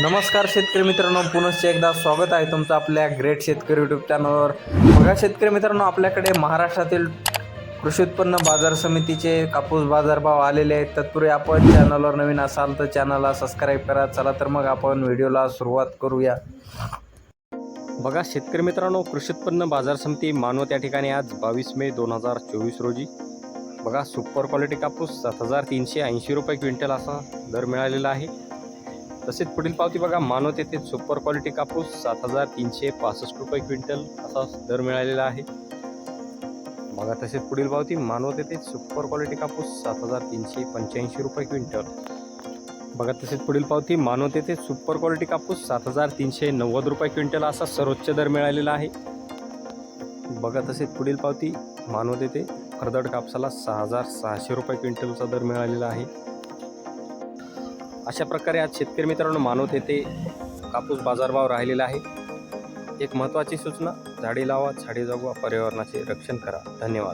नमस्कार शेतकरी मित्रांनो पुनश्च एकदा स्वागत आहे तुमचं आपल्या ग्रेट शेतकरी यूट्यूब चॅनलवर बघा शेतकरी मित्रांनो आपल्याकडे महाराष्ट्रातील कृषी उत्पन्न बाजार समितीचे कापूस बाजारभाव आलेले आहेत. तत्पूर्वी आपण चॅनलवर नवीन असाल तर चॅनलला सबस्क्राईब करा. चला तर मग आपण व्हिडिओला सुरुवात करूया. बघा शेतकरी मित्रांनो कृषी उत्पन्न बाजार समिती मानवत या ठिकाणी आज बावीस मे दोन हजार चोवीस रोजी. बघा सुपर क्वालिटी कापूस सात हजार तीनशे ऐंशी रुपये क्विंटल असा दर मिळालेला आहे. तसेच पुढील पावती बघा. मानवत येथे सुपर क्वालिटी कापूस सात हजार तीनशे पासष्ट रुपये क्विंटल असा दर मिळालेला आहे. बघा तसेच पुढील पावती. मानवत येथे सुपर क्वालिटी कापूस सात हजार तीनशे पंच्याऐंशी रुपये क्विंटल. बघा तसेच पुढील पावती. मानवत येथे सुपर क्वालिटी कापूस सात हजार तीनशे नव्वद रुपये क्विंटल असा सर्वोच्च दर मिळालेला आहे. बघा तसेच पुढील पावती. मानवत येथे खरदड कापसाला सहा हजार सहाशे रुपये क्विंटलचा दर मिळालेला आहे. अशा प्रकारे आज शेतकरी मित्रांनो मानवत येथे कापूस बाजारभाव राहिलेला आहे. एक महत्त्वाची सूचना झाडे लावा झाडे जगवा पर्यावरणाचे रक्षण करा. धन्यवाद.